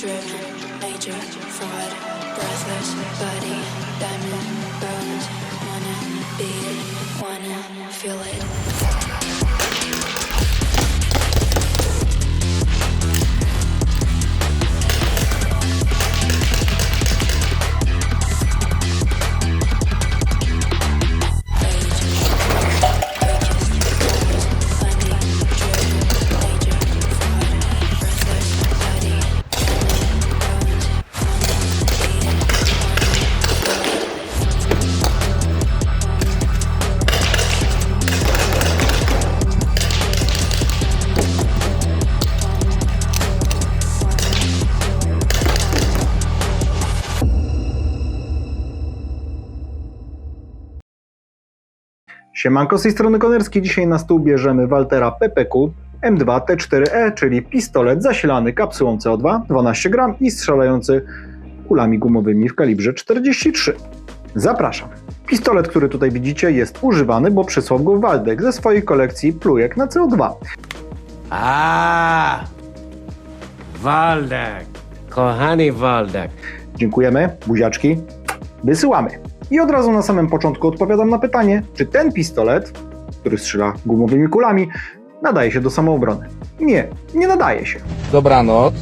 driven, major fraud, breathless body, diamond bones. Wanna be wanna feel it. Siemanko, z tej strony Konerski. Dzisiaj na stół bierzemy Waltera PPQ M2 T4E, czyli pistolet zasilany kapsułą CO2 12 gram i strzelający kulami gumowymi w kalibrze 43. Zapraszam. Pistolet, który tutaj widzicie, jest używany, bo przysłał go Waldek ze swojej kolekcji plujek na CO2. A, Waldek, kochany Waldek. Dziękujemy, buziaczki. Wysyłamy. I od razu na samym początku odpowiadam na pytanie, czy ten pistolet, który strzela gumowymi kulami, nadaje się do samoobrony. Nie, nie nadaje się. Dobranoc.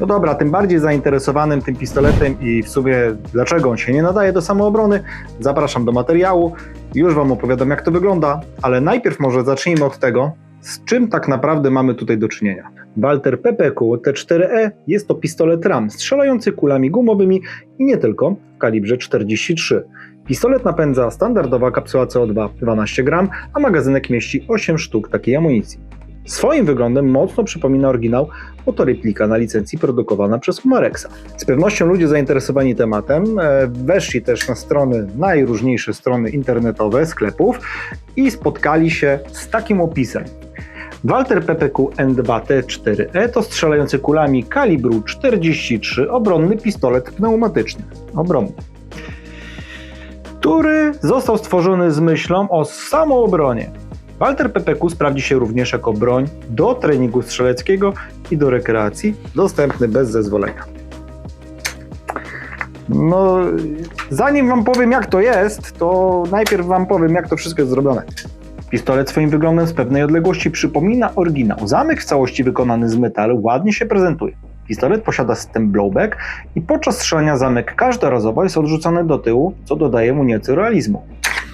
No dobra, tym bardziej zainteresowanym tym pistoletem i w sumie dlaczego on się nie nadaje do samoobrony, zapraszam do materiału. Już Wam opowiadam, jak to wygląda, ale najpierw może zacznijmy od tego, z czym tak naprawdę mamy tutaj do czynienia. Walter PPQ T4E jest to pistolet RAM strzelający kulami gumowymi i nie tylko w kalibrze 43. Pistolet napędza standardowa kapsuła CO2 12 gram, a magazynek mieści 8 sztuk takiej amunicji. Swoim wyglądem mocno przypomina oryginał, bo to replika na licencji produkowana przez Humarexa. Z pewnością ludzie zainteresowani tematem e, weszli też na strony, najróżniejsze strony internetowe sklepów i spotkali się z takim opisem. Walter PPQ N2T4E to strzelający kulami kalibru 43 obronny pistolet pneumatyczny. Obronny który został stworzony z myślą o samoobronie. Walter PPQ sprawdzi się również jako broń do treningu strzeleckiego i do rekreacji, dostępny bez zezwolenia. No, zanim Wam powiem, jak to jest, to najpierw Wam powiem, jak to wszystko jest zrobione. Pistolet swoim wyglądem z pewnej odległości przypomina oryginał. Zamek w całości wykonany z metalu ładnie się prezentuje. Pistolet posiada system blowback i podczas strzelania zamek każdorazowo jest odrzucany do tyłu, co dodaje mu nieco realizmu.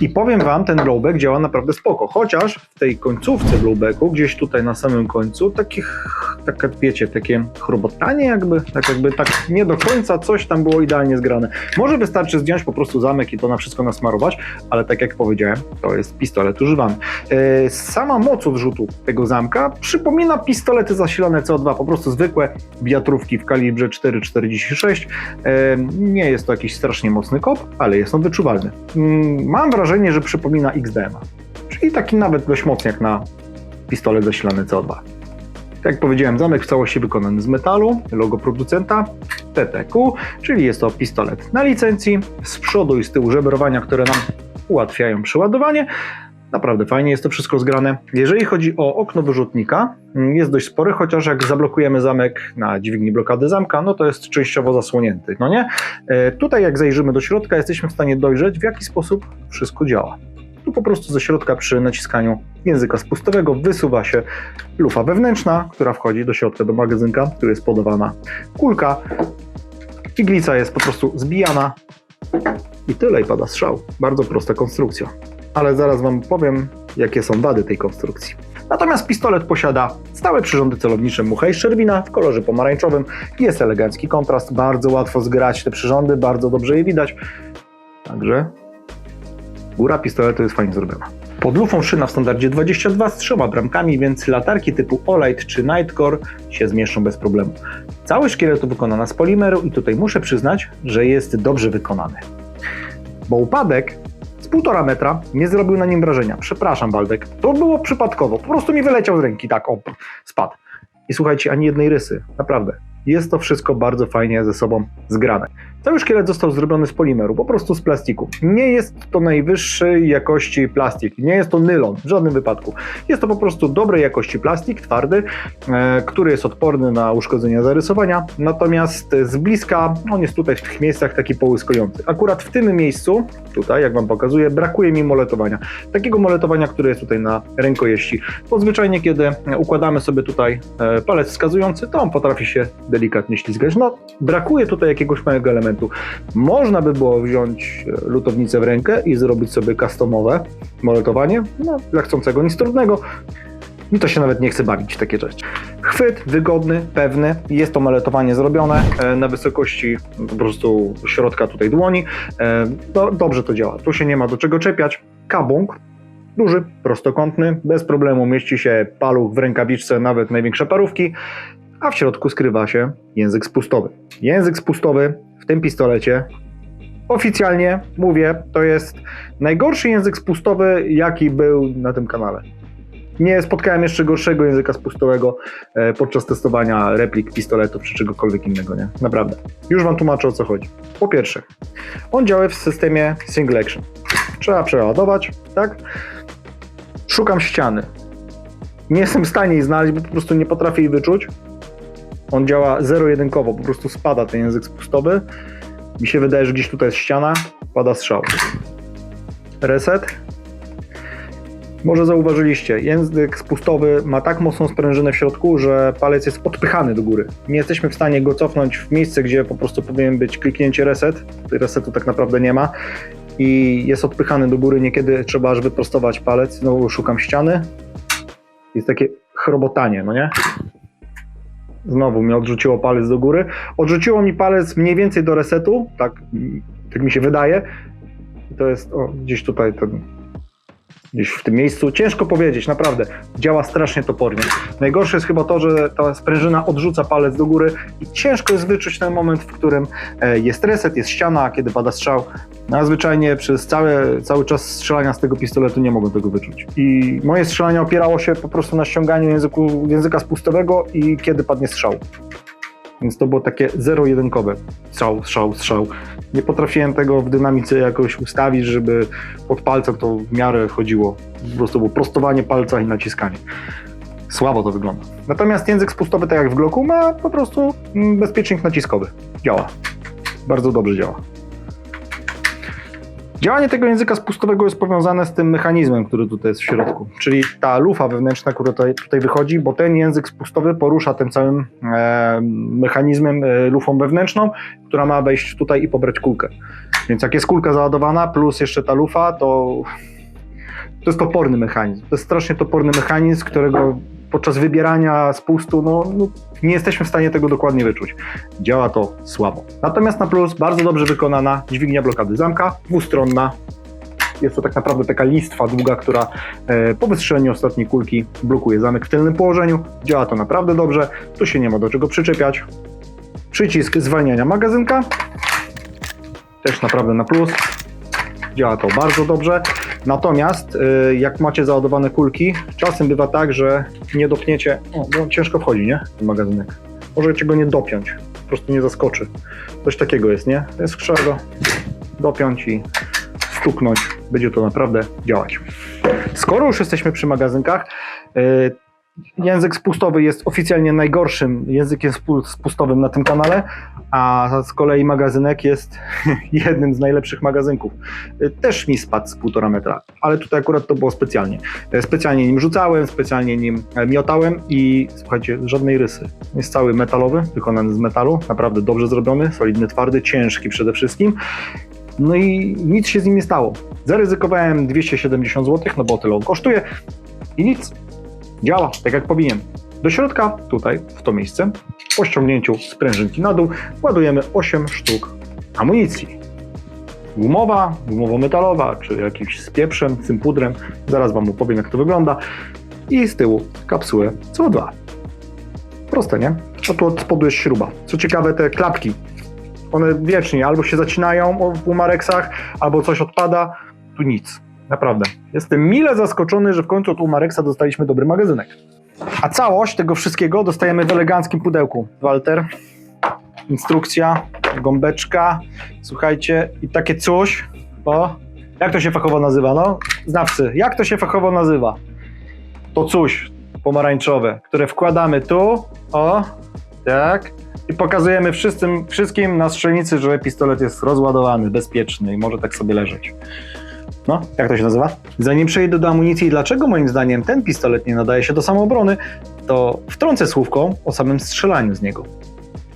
I powiem wam, ten blowback działa naprawdę spoko, chociaż tej końcówce blowbacku, gdzieś tutaj na samym końcu, takich, takie, wiecie, takie chrobotanie jakby, tak jakby tak nie do końca coś tam było idealnie zgrane. Może wystarczy zdjąć po prostu zamek i to na wszystko nasmarować, ale tak jak powiedziałem, to jest pistolet używany. Yy, sama moc odrzutu tego zamka przypomina pistolety zasilane CO2, po prostu zwykłe wiatrówki w kalibrze 4,46. Yy, nie jest to jakiś strasznie mocny kop, ale jest on wyczuwalny. Yy, mam wrażenie, że przypomina XDM-a, czyli taki nawet dość mocny jak na pistolet zasilany CO2. Tak jak powiedziałem, zamek w całości wykonany z metalu, logo producenta TTQ, czyli jest to pistolet na licencji, z przodu i z tyłu żebrowania, które nam ułatwiają przeładowanie. Naprawdę fajnie jest to wszystko zgrane. Jeżeli chodzi o okno wyrzutnika, jest dość spory, chociaż jak zablokujemy zamek na dźwigni blokady zamka, no to jest częściowo zasłonięty, no nie? E, tutaj jak zajrzymy do środka, jesteśmy w stanie dojrzeć, w jaki sposób wszystko działa. Tu po prostu ze środka przy naciskaniu języka spustowego wysuwa się lufa wewnętrzna, która wchodzi do środka do magazynka, który jest podawana kulka. Iglica jest po prostu zbijana i tyle i pada strzał. Bardzo prosta konstrukcja. Ale zaraz Wam powiem, jakie są wady tej konstrukcji. Natomiast pistolet posiada stałe przyrządy celownicze mucha i szczerwina w kolorze pomarańczowym. Jest elegancki kontrast, bardzo łatwo zgrać te przyrządy, bardzo dobrze je widać. Także góra pistoletu jest fajnie zrobiona. Pod lufą szyna w standardzie 22 z trzema bramkami, więc latarki typu Olight czy Nightcore się zmieszczą bez problemu. Cały szkielet wykonana z polimeru i tutaj muszę przyznać, że jest dobrze wykonany. Bo upadek z półtora metra nie zrobił na nim wrażenia. Przepraszam, Waldek, to było przypadkowo. Po prostu mi wyleciał z ręki, tak, o, spadł. I słuchajcie, ani jednej rysy, naprawdę. Jest to wszystko bardzo fajnie ze sobą zgrane. Cały szkielet został zrobiony z polimeru, po prostu z plastiku. Nie jest to najwyższej jakości plastik, nie jest to nylon w żadnym wypadku. Jest to po prostu dobrej jakości plastik, twardy, e, który jest odporny na uszkodzenia zarysowania, natomiast z bliska on jest tutaj w tych miejscach taki połyskujący. Akurat w tym miejscu, tutaj jak Wam pokazuję, brakuje mi moletowania. Takiego moletowania, które jest tutaj na rękojeści. Bo zwyczajnie, kiedy układamy sobie tutaj e, palec wskazujący, to on potrafi się delikatnie ślizgać. No, brakuje tutaj jakiegoś małego elementu. Można by było wziąć e, lutownicę w rękę i zrobić sobie customowe moletowanie. No, dla chcącego nic trudnego. Mi to się nawet nie chce bawić takie rzeczy. Chwyt wygodny, pewny. Jest to maletowanie zrobione e, na wysokości po prostu środka tutaj dłoni. E, No, dobrze to działa. Tu się nie ma do czego czepiać. Kabung. Duży, prostokątny, bez problemu mieści się paluch w rękawiczce, nawet największe parówki, a w środku skrywa się język spustowy. Język spustowy w tym pistolecie oficjalnie mówię, to jest najgorszy język spustowy, jaki był na tym kanale. Nie spotkałem jeszcze gorszego języka spustowego e, podczas testowania replik pistoletów czy czegokolwiek innego, nie? Naprawdę. Już wam tłumaczę o co chodzi. Po pierwsze, on działa w systemie single action. Trzeba przeładować, tak? Szukam ściany. Nie jestem w stanie jej znaleźć, bo po prostu nie potrafię jej wyczuć. On działa zero-jedynkowo, po prostu spada ten język spustowy. Mi się wydaje, że gdzieś tutaj jest ściana, pada strzał. Reset. Może zauważyliście, język spustowy ma tak mocną sprężynę w środku, że palec jest odpychany do góry. Nie jesteśmy w stanie go cofnąć w miejsce, gdzie po prostu powinien być kliknięcie reset. Tutaj resetu tak naprawdę nie ma. I jest odpychany do góry, niekiedy trzeba aż wyprostować palec. Znowu szukam ściany. Jest takie chrobotanie, no nie? Znowu mi odrzuciło palec do góry. Odrzuciło mi palec mniej więcej do resetu, tak, tak mi się wydaje. To jest o, gdzieś tutaj ten, gdzieś w tym miejscu. Ciężko powiedzieć, naprawdę. Działa strasznie topornie. Najgorsze jest chyba to, że ta sprężyna odrzuca palec do góry i ciężko jest wyczuć ten moment, w którym e, jest reset, jest ściana, kiedy pada strzał. No, zwyczajnie przez cały, cały czas strzelania z tego pistoletu nie mogę tego wyczuć. I moje strzelanie opierało się po prostu na ściąganiu języku, języka spustowego i kiedy padnie strzał. Więc to było takie zero-jedynkowe. Strzał, strzał, strzał. Nie potrafiłem tego w dynamice jakoś ustawić, żeby pod palcem to w miarę chodziło. Po prostu było prostowanie palca i naciskanie. Słabo to wygląda. Natomiast język spustowy, tak jak w Glocku, ma po prostu mm, bezpiecznik naciskowy. Działa. Bardzo dobrze działa. Działanie tego języka spustowego jest powiązane z tym mechanizmem, który tutaj jest w środku, czyli ta lufa wewnętrzna, która tutaj, tutaj wychodzi, bo ten język spustowy porusza tym całym e, mechanizmem, e, lufą wewnętrzną, która ma wejść tutaj i pobrać kulkę. Więc jak jest kulka załadowana, plus jeszcze ta lufa, to to jest toporny mechanizm. To jest strasznie toporny mechanizm, którego podczas wybierania spustu no, no, nie jesteśmy w stanie tego dokładnie wyczuć. Działa to słabo. Natomiast na plus bardzo dobrze wykonana dźwignia blokady zamka, dwustronna. Jest to tak naprawdę taka listwa długa, która e, po wystrzeleniu ostatniej kulki blokuje zamek w tylnym położeniu. Działa to naprawdę dobrze. Tu się nie ma do czego przyczepiać. Przycisk zwalniania magazynka. Też naprawdę na plus. Działa to bardzo dobrze. Natomiast y, jak macie załadowane kulki, czasem bywa tak, że nie dopniecie. O, no ciężko wchodzi, nie? Ten magazynek. Możecie go nie dopiąć, po prostu nie zaskoczy. Coś takiego jest, nie? Jest trzeba dopiąć i stuknąć. Będzie to naprawdę działać. Skoro już jesteśmy przy magazynkach, y, język spustowy jest oficjalnie najgorszym językiem spu- spustowym na tym kanale, a z kolei magazynek jest jednym z najlepszych magazynków. Y, Też mi spadł z półtora metra, ale tutaj akurat to było specjalnie. Y, Specjalnie nim rzucałem, specjalnie nim e, miotałem i słuchajcie, żadnej rysy. Jest cały metalowy, wykonany z metalu, naprawdę dobrze zrobiony, solidny, twardy, ciężki przede wszystkim. No i nic się z nim nie stało. Zaryzykowałem 270 zł, no bo tyle on kosztuje i nic. Działa tak jak powinien. Do środka, tutaj, w to miejsce, po ściągnięciu sprężynki na dół, ładujemy 8 sztuk amunicji. Gumowa, gumowo-metalowa, czy jakiś z pieprzem, z tym pudrem. Zaraz Wam opowiem, jak to wygląda. I z tyłu kapsułę CO2. Proste, nie? A tu od spodu jest śruba. Co ciekawe, te klapki, one wiecznie albo się zacinają w Umareksach, albo coś odpada. Tu nic. Naprawdę. Jestem mile zaskoczony, że w końcu od Umareksa dostaliśmy dobry magazynek. A całość tego wszystkiego dostajemy w eleganckim pudełku. Walter, instrukcja, gąbeczka, słuchajcie, i takie coś, o, jak to się fachowo nazywa, no? Znawcy, jak to się fachowo nazywa? To coś pomarańczowe, które wkładamy tu, o, tak, i pokazujemy wszystkim, wszystkim na strzelnicy, że pistolet jest rozładowany, bezpieczny i może tak sobie leżeć. No, jak to się nazywa? Zanim przejdę do amunicji, dlaczego moim zdaniem ten pistolet nie nadaje się do samoobrony, to wtrącę słówko o samym strzelaniu z niego.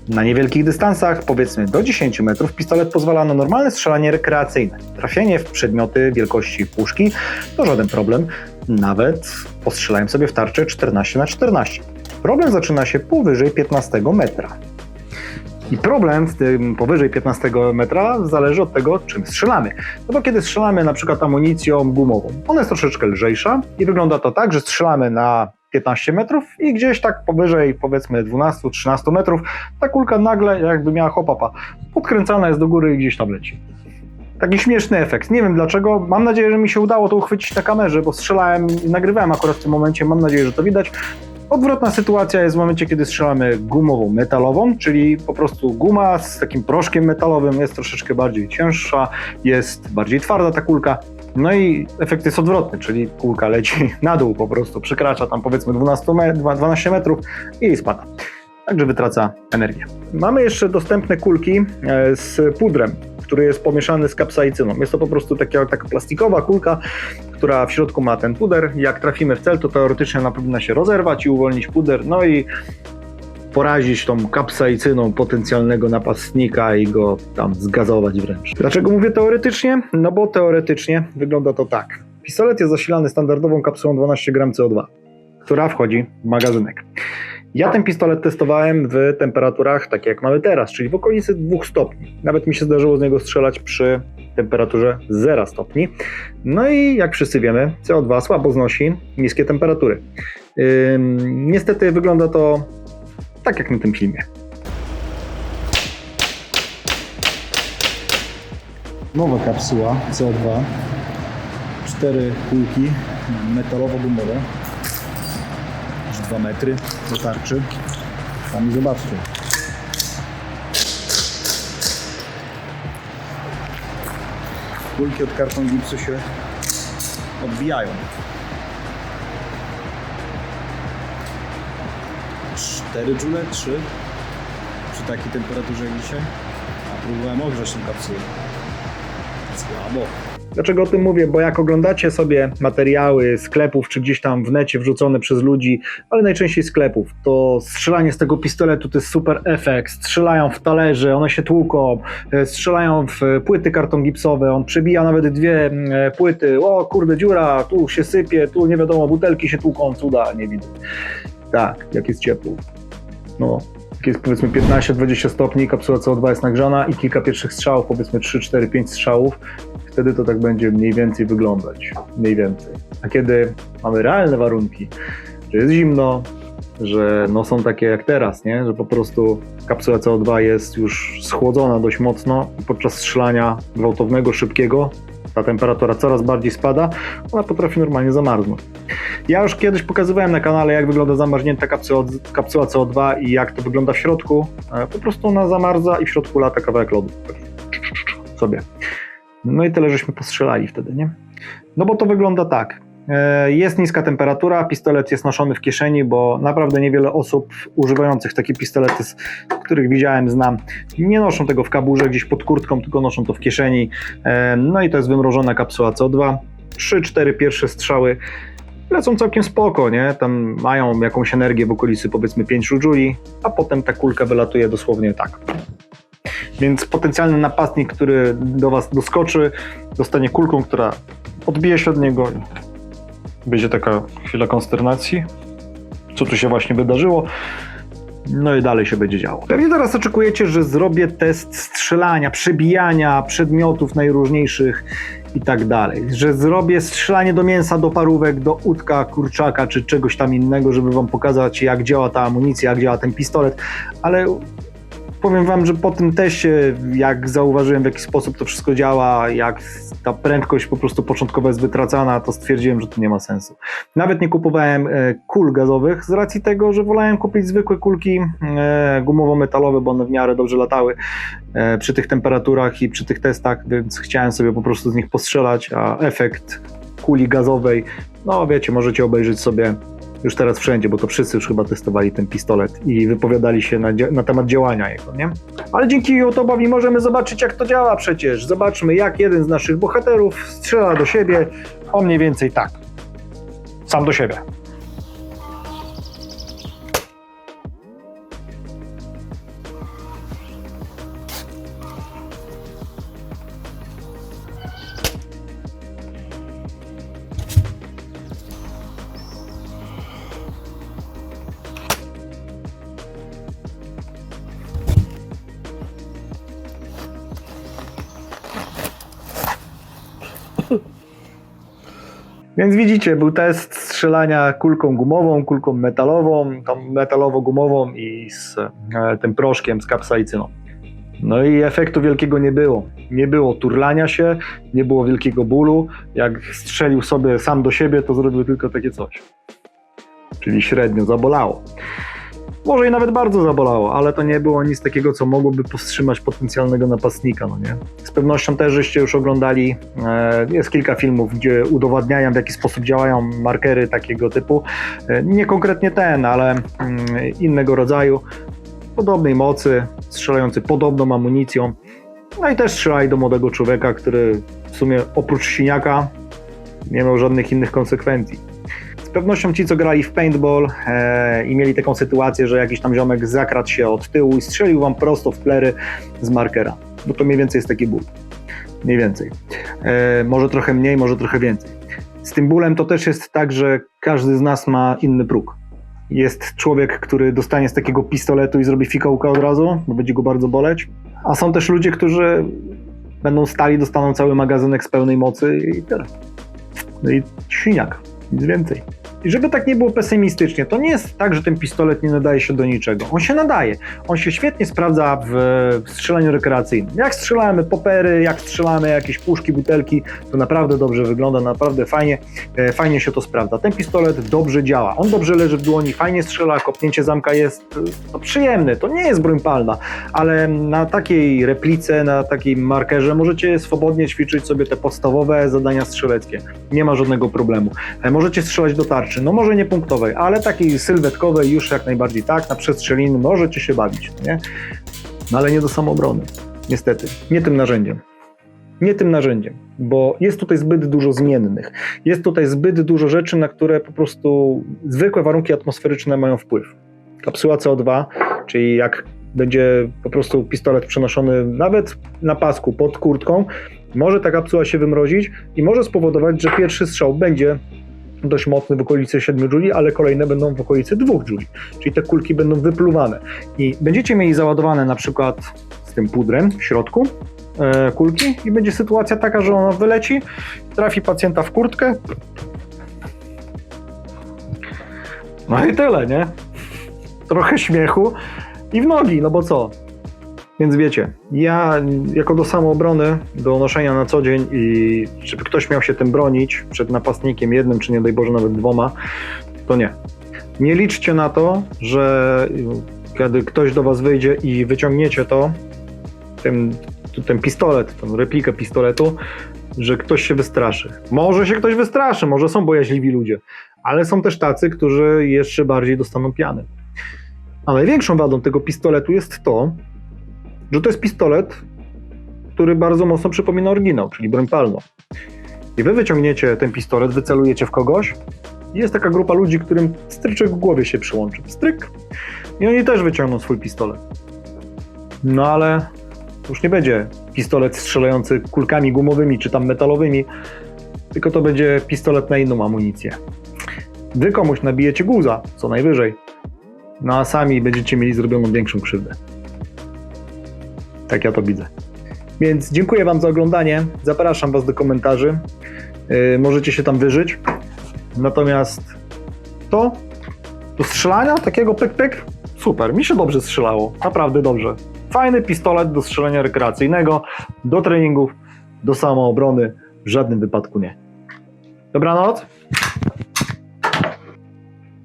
Na niewielkich dystansach, powiedzmy do 10 metrów, pistolet pozwala na normalne strzelanie rekreacyjne. Trafienie w przedmioty wielkości puszki to żaden problem, nawet postrzelają sobie w tarczę 14 na 14 Problem zaczyna się powyżej 15 metra. I problem z tym powyżej 15 metra zależy od tego, czym strzelamy. No bo kiedy strzelamy na przykład amunicją gumową, ona jest troszeczkę lżejsza i wygląda to tak, że strzelamy na 15 metrów i gdzieś tak powyżej powiedzmy 12-13 metrów ta kulka nagle jakby miała hopapa, podkręcana jest do góry i gdzieś tam leci. Taki śmieszny efekt. Nie wiem dlaczego. Mam nadzieję, że mi się udało to uchwycić na kamerze, bo strzelałem i nagrywałem akurat w tym momencie. Mam nadzieję, że to widać. Odwrotna sytuacja jest w momencie, kiedy strzelamy gumową, metalową, czyli po prostu guma z takim proszkiem metalowym jest troszeczkę bardziej cięższa, jest bardziej twarda ta kulka. No i efekt jest odwrotny, czyli kulka leci na dół po prostu, przekracza tam powiedzmy 12, me 12 metrów i spada. Także wytraca energię. Mamy jeszcze dostępne kulki e, z pudrem, który jest pomieszany z kapsaicyną. Jest to po prostu taka, taka plastikowa kulka, która w środku ma ten puder. Jak trafimy w cel, to teoretycznie ona powinna się rozerwać i uwolnić puder, no i porazić tą kapsaicyną potencjalnego napastnika i go tam zgazować wręcz. Dlaczego mówię teoretycznie? No bo teoretycznie wygląda to tak. Pistolet jest zasilany standardową kapsułą 12 gram CO2, która wchodzi w magazynek. Ja ten pistolet testowałem w temperaturach takie jak mamy teraz, czyli w okolicy 2 stopni. Nawet mi się zdarzyło z niego strzelać przy temperaturze 0 stopni. No i jak wszyscy wiemy, CO2 słabo znosi niskie temperatury. Niestety wygląda to tak jak na tym filmie. Nowa kapsuła CO2. Cztery kulki metalowo-gumowe. Aż 2 metry do tarczy. Sami zobaczcie. Kulki od karton gipsu się odbijają. Cztery joule? Trzy? Przy takiej temperaturze jak dzisiaj? A próbowałem ogrzać tą kapsułę. Słabo. Dlaczego o tym mówię? Bo jak oglądacie sobie materiały sklepów, czy gdzieś tam w necie wrzucone przez ludzi, ale najczęściej sklepów, to strzelanie z tego pistoletu to jest super efekt. Strzelają w talerze, one się tłuką, e, strzelają w e, płyty karton gipsowe, on przebija nawet dwie mm, e, płyty. O kurde, dziura, tu się sypie, tu nie wiadomo, butelki się tłuką, cuda, nie widzę. Tak, jak jest ciepło. No, jest powiedzmy 15-20 stopni, kapsuła CO2 jest nagrzana i kilka pierwszych strzałów, powiedzmy 3, 4, 5 strzałów, wtedy to tak będzie mniej więcej wyglądać. Mniej więcej. A kiedy mamy realne warunki, że jest zimno, że no są takie jak teraz, nie? że po prostu kapsuła CO2 jest już schłodzona dość mocno i podczas strzelania gwałtownego, szybkiego ta temperatura coraz bardziej spada, ona potrafi normalnie zamarznąć. Ja już kiedyś pokazywałem na kanale, jak wygląda zamarznięta kapsuła, kapsuła CO2 i jak to wygląda w środku. E, Po prostu ona zamarza i w środku lata kawałek lodu. Sobie. No i tyle, żeśmy postrzelali wtedy, nie? No bo to wygląda tak. E, Jest niska temperatura, pistolet jest noszony w kieszeni, bo naprawdę niewiele osób używających takie pistolety, których widziałem, znam, nie noszą tego w kaburze gdzieś pod kurtką, tylko noszą to w kieszeni. E, No i to jest wymrożona kapsuła CO2. 3-4 pierwsze strzały lecą całkiem spoko, nie? Tam mają jakąś energię w okolicy powiedzmy 5 jouli, a potem ta kulka wylatuje dosłownie tak. Więc potencjalny napastnik, który do Was doskoczy, dostanie kulką, która odbije się od niego. Będzie taka chwila konsternacji. Co tu się właśnie wydarzyło? No i dalej się będzie działo. Pewnie teraz oczekujecie, że zrobię test strzelania, przebijania przedmiotów najróżniejszych i tak dalej. Że zrobię strzelanie do mięsa, do parówek, do udka, kurczaka czy czegoś tam innego, żeby wam pokazać, jak działa ta amunicja, jak działa ten pistolet. Ale Powiem wam, że po tym teście, jak zauważyłem w jaki sposób to wszystko działa, jak ta prędkość po prostu początkowa jest wytracana, to stwierdziłem, że to nie ma sensu. Nawet nie kupowałem e, kul gazowych z racji tego, że wolałem kupić zwykłe kulki e, gumowo-metalowe, bo one w miarę dobrze latały e, przy tych temperaturach i przy tych testach, więc chciałem sobie po prostu z nich postrzelać, a efekt kuli gazowej, no wiecie, możecie obejrzeć sobie już teraz wszędzie, bo to wszyscy już chyba testowali ten pistolet i wypowiadali się na, na temat działania jego, nie? Ale dzięki YouTube'owi możemy zobaczyć, jak to działa przecież. Zobaczmy, jak jeden z naszych bohaterów strzela do siebie, o mniej więcej tak. Sam do siebie. Więc widzicie, był test strzelania kulką gumową, kulką metalową, tą metalowo-gumową i z e, tym proszkiem z kapsaicyną. No i efektu wielkiego nie było. Nie było turlania się, nie było wielkiego bólu. Jak strzelił sobie sam do siebie, to zrobił tylko takie coś. Czyli średnio zabolało. Może i nawet bardzo zabolało, ale to nie było nic takiego, co mogłoby powstrzymać potencjalnego napastnika, no nie? Z pewnością też żeście już oglądali, e, jest kilka filmów, gdzie udowadniają w jaki sposób działają markery takiego typu. E, nie konkretnie ten, ale mm, innego rodzaju, podobnej mocy, strzelający podobną amunicją. No i też strzelali do młodego człowieka, który w sumie oprócz siniaka nie miał żadnych innych konsekwencji. Z pewnością ci, co grali w paintball e, i mieli taką sytuację, że jakiś tam ziomek zakradł się od tyłu i strzelił wam prosto w plery z markera. No to mniej więcej jest taki ból. Mniej więcej. E, może trochę mniej, może trochę więcej. Z tym bólem to też jest tak, że każdy z nas ma inny próg. Jest człowiek, który dostanie z takiego pistoletu i zrobi fikołka od razu, bo będzie go bardzo boleć. A są też ludzie, którzy będą stali, dostaną cały magazynek z pełnej mocy i tyle. No i siniak, nic więcej. I żeby tak nie było pesymistycznie, to nie jest tak, że ten pistolet nie nadaje się do niczego. On się nadaje. On się świetnie sprawdza w strzelaniu rekreacyjnym. Jak strzelamy popery, jak strzelamy jakieś puszki, butelki, to naprawdę dobrze wygląda, naprawdę fajnie, e, fajnie się to sprawdza. Ten pistolet dobrze działa. On dobrze leży w dłoni, fajnie strzela, kopnięcie zamka jest e, no, przyjemne. To nie jest broń palna, ale na takiej replice, na takim markerze możecie swobodnie ćwiczyć sobie te podstawowe zadania strzeleckie. Nie ma żadnego problemu. E, Możecie strzelać do tarczy, no może nie punktowej, ale takiej sylwetkowej już jak najbardziej tak, na przestrzeliny możecie się bawić, nie? No ale nie do samoobrony, niestety, nie tym narzędziem. Nie tym narzędziem, bo jest tutaj zbyt dużo zmiennych. Jest tutaj zbyt dużo rzeczy, na które po prostu zwykłe warunki atmosferyczne mają wpływ. Kapsuła CO2, czyli jak będzie po prostu pistolet przenoszony nawet na pasku pod kurtką, może ta kapsuła się wymrozić i może spowodować, że pierwszy strzał będzie dość mocny w okolicy 7 juli, ale kolejne będą w okolicy 2 juli, czyli te kulki będą wypluwane. I będziecie mieli załadowane na przykład z tym pudrem w środku e, kulki i będzie sytuacja taka, że ona wyleci, trafi pacjenta w kurtkę. No i tyle, nie? Trochę śmiechu i w nogi, no bo co? Więc wiecie, ja jako do samoobrony, do noszenia na co dzień i żeby ktoś miał się tym bronić przed napastnikiem jednym, czy nie daj Boże nawet dwoma, to nie. Nie liczcie na to, że kiedy ktoś do was wyjdzie i wyciągniecie to, ten, ten pistolet, tę replikę pistoletu, że ktoś się wystraszy. Może się ktoś wystraszy, może są bojaźliwi ludzie, ale są też tacy, którzy jeszcze bardziej dostaną piany. A największą wadą tego pistoletu jest to, że to jest pistolet, który bardzo mocno przypomina oryginał, czyli broń palną. I wy wyciągniecie ten pistolet, wycelujecie w kogoś i jest taka grupa ludzi, którym stryczek w głowie się przyłączy. Stryk. I oni też wyciągną swój pistolet. No ale już nie będzie pistolet strzelający kulkami gumowymi czy tam metalowymi, tylko to będzie pistolet na inną amunicję. Wy komuś nabijecie guza, co najwyżej, no a sami będziecie mieli zrobioną większą krzywdę. Tak ja to widzę. Więc dziękuję Wam za oglądanie. Zapraszam Was do komentarzy. Yy, możecie się tam wyżyć. Natomiast to, do strzelania, takiego pyk-pyk, super. Mi się dobrze strzelało. Naprawdę dobrze. Fajny pistolet do strzelania rekreacyjnego, do treningów, do samoobrony. W żadnym wypadku nie. Dobranoc.